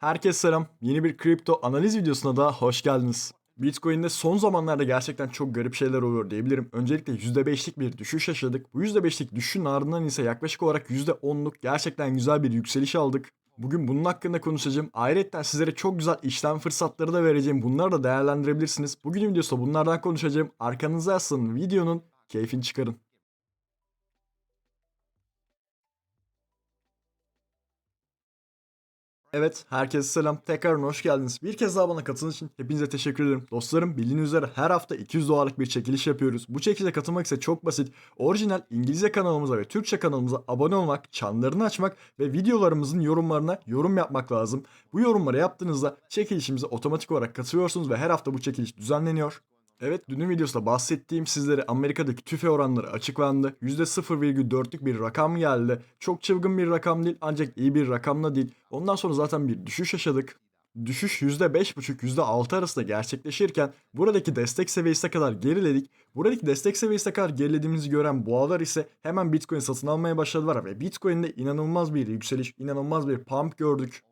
Herkese selam. Yeni bir kripto analiz videosuna da hoş geldiniz. Bitcoin'de son zamanlarda gerçekten çok garip şeyler oluyor diyebilirim. Öncelikle %5'lik bir düşüş yaşadık. Bu %5'lik düşüşün ardından ise yaklaşık olarak %10'luk gerçekten güzel bir yükseliş aldık. Bugün bunun hakkında konuşacağım. Ayrıca sizlere çok güzel işlem fırsatları da vereceğim. Bunları da değerlendirebilirsiniz. Bugün videoda bunlardan konuşacağım. Arkanıza yaslanın. Videonun keyfini çıkarın. Evet, herkese selam. Tekrar hoş geldiniz. Bir kez daha bana katıldığınız için hepinize teşekkür ederim. Dostlarım bildiğiniz üzere her hafta 200 dolarlık bir çekiliş yapıyoruz. Bu çekilişe katılmak ise çok basit. Orijinal İngilizce kanalımıza ve Türkçe kanalımıza abone olmak, çanlarını açmak ve videolarımızın yorumlarına yorum yapmak lazım. Bu yorumları yaptığınızda çekilişimize otomatik olarak katılıyorsunuz ve her hafta bu çekiliş düzenleniyor. Evet dünün videosunda bahsettiğim sizlere Amerika'daki tüfe oranları açıklandı. %0,4'lük bir rakam geldi. Çok çılgın bir rakam değil ancak iyi bir rakamla değil. Ondan sonra zaten bir düşüş yaşadık. Düşüş %5,5 %6 arasında gerçekleşirken buradaki destek seviyesine kadar geriledik. Buradaki destek seviyesine kadar gerilediğimizi gören boğalar ise hemen Bitcoin satın almaya başladılar ve Bitcoin'de inanılmaz bir yükseliş, inanılmaz bir pump gördük.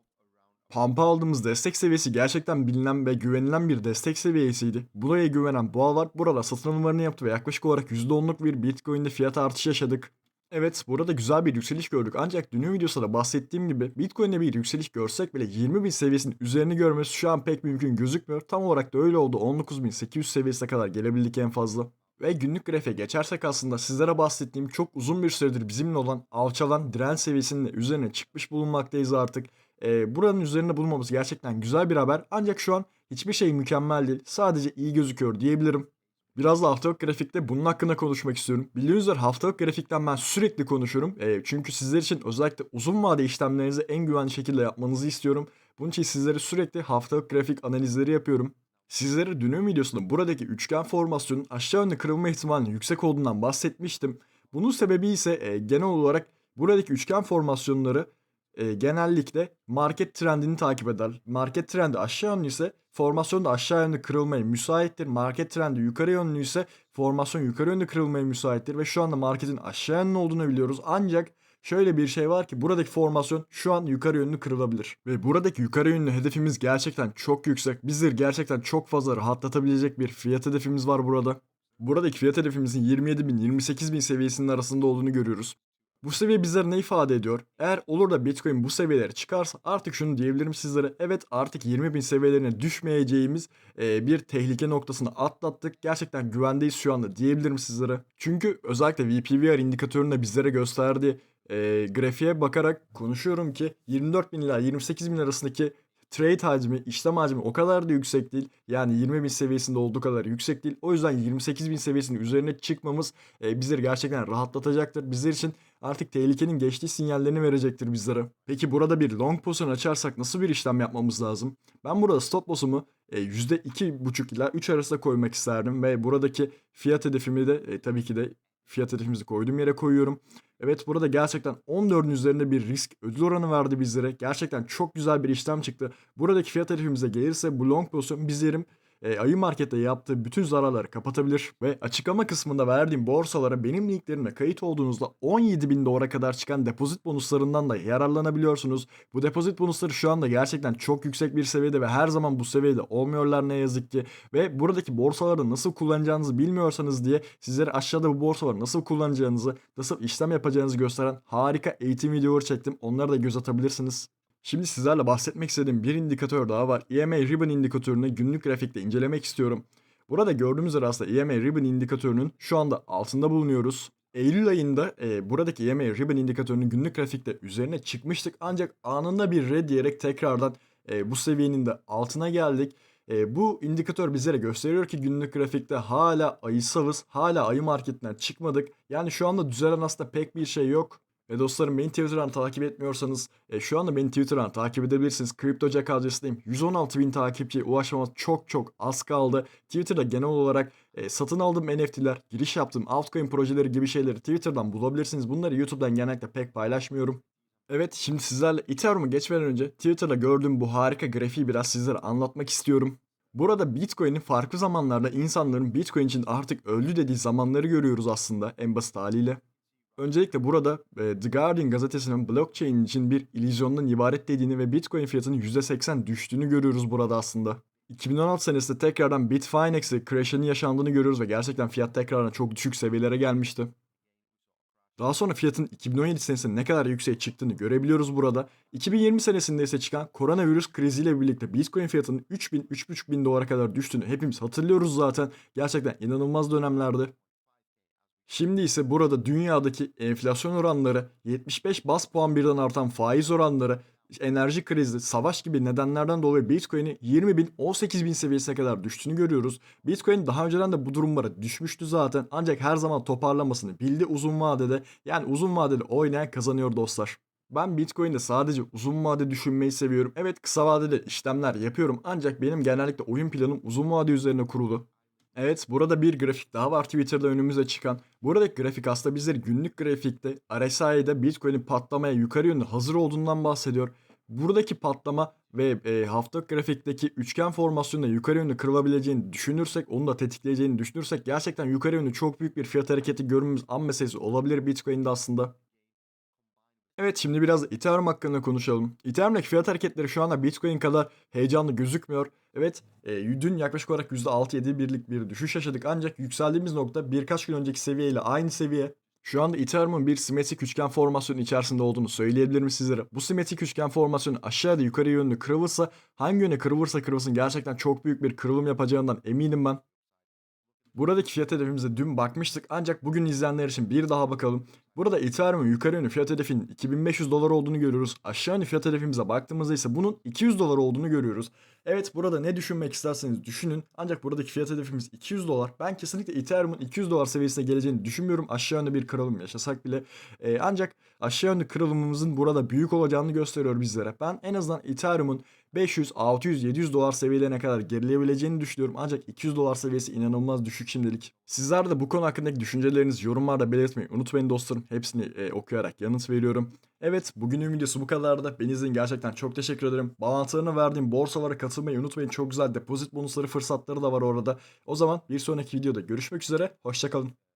Pump'a aldığımız destek seviyesi gerçekten bilinen ve güvenilen bir destek seviyesiydi. Buraya güvenen boğalar burada satın alımlarını yaptı ve yaklaşık olarak %10'luk bir Bitcoin'de fiyat artışı yaşadık. Evet burada güzel bir yükseliş gördük ancak dünün videosunda da bahsettiğim gibi Bitcoin'de bir yükseliş görsek bile 20.000 seviyesinin üzerini görmesi şu an pek mümkün gözükmüyor. Tam olarak da öyle oldu 19.800 seviyesine kadar gelebildik en fazla. Ve günlük grafiğe geçersek aslında sizlere bahsettiğim çok uzun bir süredir bizimle olan alçalan direnç seviyesinin üzerine çıkmış bulunmaktayız artık. Ee, buranın üzerinde bulunmamız gerçekten güzel bir haber. Ancak şu an hiçbir şey mükemmel değil. Sadece iyi gözüküyor diyebilirim. Biraz da haftalık grafikte bunun hakkında konuşmak istiyorum. Bildiğiniz üzere haftalık grafikten ben sürekli konuşurum. Ee, çünkü sizler için özellikle uzun vade işlemlerinizi en güvenli şekilde yapmanızı istiyorum. Bunun için sizlere sürekli haftalık grafik analizleri yapıyorum. Sizlere dünün videosunda buradaki üçgen formasyonun aşağı yönlü kırılma ihtimalinin yüksek olduğundan bahsetmiştim. Bunun sebebi ise e, genel olarak buradaki üçgen formasyonları e, genellikle market trendini takip eder. Market trendi aşağı yönlü ise formasyon da aşağı yönlü kırılmaya müsaittir. Market trendi yukarı yönlü ise formasyon yukarı yönlü kırılmaya müsaittir. Ve şu anda marketin aşağı yönlü olduğunu biliyoruz. Ancak şöyle bir şey var ki buradaki formasyon şu an yukarı yönlü kırılabilir. Ve buradaki yukarı yönlü hedefimiz gerçekten çok yüksek. Bizleri gerçekten çok fazla rahatlatabilecek bir fiyat hedefimiz var burada. Buradaki fiyat hedefimizin 27 bin 28 bin seviyesinin arasında olduğunu görüyoruz. Bu seviye bizlere ne ifade ediyor? Eğer olur da Bitcoin bu seviyelere çıkarsa artık şunu diyebilirim sizlere. Evet artık 20 bin seviyelerine düşmeyeceğimiz e, bir tehlike noktasını atlattık. Gerçekten güvendeyiz şu anda diyebilirim sizlere. Çünkü özellikle VPVR indikatörünün de bizlere gösterdiği e, grafiğe bakarak konuşuyorum ki 24 bin ila 28 bin arasındaki trade hacmi, işlem hacmi o kadar da yüksek değil. Yani 20 bin seviyesinde olduğu kadar yüksek değil. O yüzden 28 bin seviyesinin üzerine çıkmamız e, bizleri gerçekten rahatlatacaktır. Bizler için artık tehlikenin geçtiği sinyallerini verecektir bizlere. Peki burada bir long pozisyon açarsak nasıl bir işlem yapmamız lazım? Ben burada stop loss'umu e, %2,5 ila 3 arasında koymak isterdim ve buradaki fiyat hedefimi de e, tabii ki de fiyat hedefimizi koyduğum yere koyuyorum. Evet burada gerçekten 14'ün üzerinde bir risk ödül oranı verdi bizlere. Gerçekten çok güzel bir işlem çıktı. Buradaki fiyat hedefimize gelirse bu long pozisyon bizlerim e, ayı markette yaptığı bütün zararları kapatabilir ve açıklama kısmında verdiğim borsalara benim linklerimle kayıt olduğunuzda 17 bin dolara kadar çıkan depozit bonuslarından da yararlanabiliyorsunuz. Bu depozit bonusları şu anda gerçekten çok yüksek bir seviyede ve her zaman bu seviyede olmuyorlar ne yazık ki ve buradaki borsaları nasıl kullanacağınızı bilmiyorsanız diye sizlere aşağıda bu borsaları nasıl kullanacağınızı, nasıl işlem yapacağınızı gösteren harika eğitim videoları çektim. Onlara da göz atabilirsiniz. Şimdi sizlerle bahsetmek istediğim bir indikatör daha var. EMA Ribbon indikatörünü günlük grafikte incelemek istiyorum. Burada gördüğümüz üzere aslında EMA Ribbon indikatörünün şu anda altında bulunuyoruz. Eylül ayında e, buradaki EMA Ribbon indikatörünün günlük grafikte üzerine çıkmıştık. Ancak anında bir red diyerek tekrardan e, bu seviyenin de altına geldik. E, bu indikatör bizlere gösteriyor ki günlük grafikte hala ayı savız, hala ayı marketinden çıkmadık. Yani şu anda düzelen aslında pek bir şey yok. Ve dostlarım beni Twitter'dan takip etmiyorsanız e, şu anda beni Twitter'dan takip edebilirsiniz. Crypto Jack adresindeyim. 116 bin takipçiye ulaşmama çok çok az kaldı. Twitter'da genel olarak e, satın aldığım NFT'ler, giriş yaptığım altcoin projeleri gibi şeyleri Twitter'dan bulabilirsiniz. Bunları YouTube'dan genellikle pek paylaşmıyorum. Evet şimdi sizlerle Ethereum'a geçmeden önce Twitter'da gördüğüm bu harika grafiği biraz sizlere anlatmak istiyorum. Burada Bitcoin'in farklı zamanlarda insanların Bitcoin için artık öldü dediği zamanları görüyoruz aslında en basit haliyle. Öncelikle burada e, The Guardian gazetesinin blockchain için bir illüzyondan ibaret dediğini ve Bitcoin fiyatının %80 düştüğünü görüyoruz burada aslında. 2016 senesinde tekrardan Bitfinex'e crash'ının yaşandığını görüyoruz ve gerçekten fiyat tekrardan çok düşük seviyelere gelmişti. Daha sonra fiyatın 2017 senesinde ne kadar yükseğe çıktığını görebiliyoruz burada. 2020 senesinde ise çıkan koronavirüs kriziyle birlikte Bitcoin fiyatının 3000-3500 bin dolara kadar düştüğünü hepimiz hatırlıyoruz zaten. Gerçekten inanılmaz dönemlerdi. Şimdi ise burada dünyadaki enflasyon oranları, 75 bas puan birden artan faiz oranları, enerji krizi, savaş gibi nedenlerden dolayı Bitcoin'i 20 bin, 18 bin seviyesine kadar düştüğünü görüyoruz. Bitcoin daha önceden de bu durumlara düşmüştü zaten ancak her zaman toparlamasını bildi uzun vadede. Yani uzun vadede oynayan kazanıyor dostlar. Ben Bitcoin'de sadece uzun vade düşünmeyi seviyorum. Evet kısa vadede işlemler yapıyorum ancak benim genellikle oyun planım uzun vade üzerine kurulu. Evet burada bir grafik daha var Twitter'da önümüze çıkan. Buradaki grafik aslında bizleri günlük grafikte RSI'de Bitcoin'in patlamaya yukarı yönlü hazır olduğundan bahsediyor. Buradaki patlama ve e, haftalık grafikteki üçgen formasyonda yukarı yönlü kırılabileceğini düşünürsek, onu da tetikleyeceğini düşünürsek gerçekten yukarı yönlü çok büyük bir fiyat hareketi görmemiz an meselesi olabilir Bitcoin'de aslında. Evet şimdi biraz Ethereum hakkında konuşalım. Ethereum'daki fiyat hareketleri şu anda Bitcoin kadar heyecanlı gözükmüyor. Evet e, dün yaklaşık olarak %6-7 birlik bir düşüş yaşadık ancak yükseldiğimiz nokta birkaç gün önceki seviyeyle aynı seviye. Şu anda Ethereum'un bir simetrik üçgen formasyonu içerisinde olduğunu söyleyebilirim sizlere. Bu simetrik üçgen formasyonu aşağıda yukarı yönlü kırılırsa hangi yöne kırılırsa kırılsın gerçekten çok büyük bir kırılım yapacağından eminim ben. Buradaki fiyat hedefimize dün bakmıştık ancak bugün izleyenler için bir daha bakalım. Burada Ethereum'un yukarı yönlü fiyat hedefinin 2500 dolar olduğunu görüyoruz. Aşağı yönlü fiyat hedefimize baktığımızda ise bunun 200 dolar olduğunu görüyoruz. Evet burada ne düşünmek isterseniz düşünün. Ancak buradaki fiyat hedefimiz 200 dolar. Ben kesinlikle Ethereum'un 200 dolar seviyesine geleceğini düşünmüyorum. Aşağı yönlü bir kırılım yaşasak bile. Ee, ancak aşağı yönlü kırılımımızın burada büyük olacağını gösteriyor bizlere. Ben en azından Ethereum'un 500, 600, 700 dolar seviyelerine kadar gerileyebileceğini düşünüyorum. Ancak 200 dolar seviyesi inanılmaz düşük şimdilik. Sizler de bu konu hakkındaki düşüncelerinizi yorumlarda belirtmeyi unutmayın dostlarım. Hepsini e, okuyarak yanıt veriyorum. Evet bugünün videosu bu kadardı. Beni izlediğiniz gerçekten çok teşekkür ederim. Bağlantılarını verdiğim borsalara katılmayı unutmayın. Çok güzel depozit bonusları fırsatları da var orada. O zaman bir sonraki videoda görüşmek üzere. Hoşçakalın.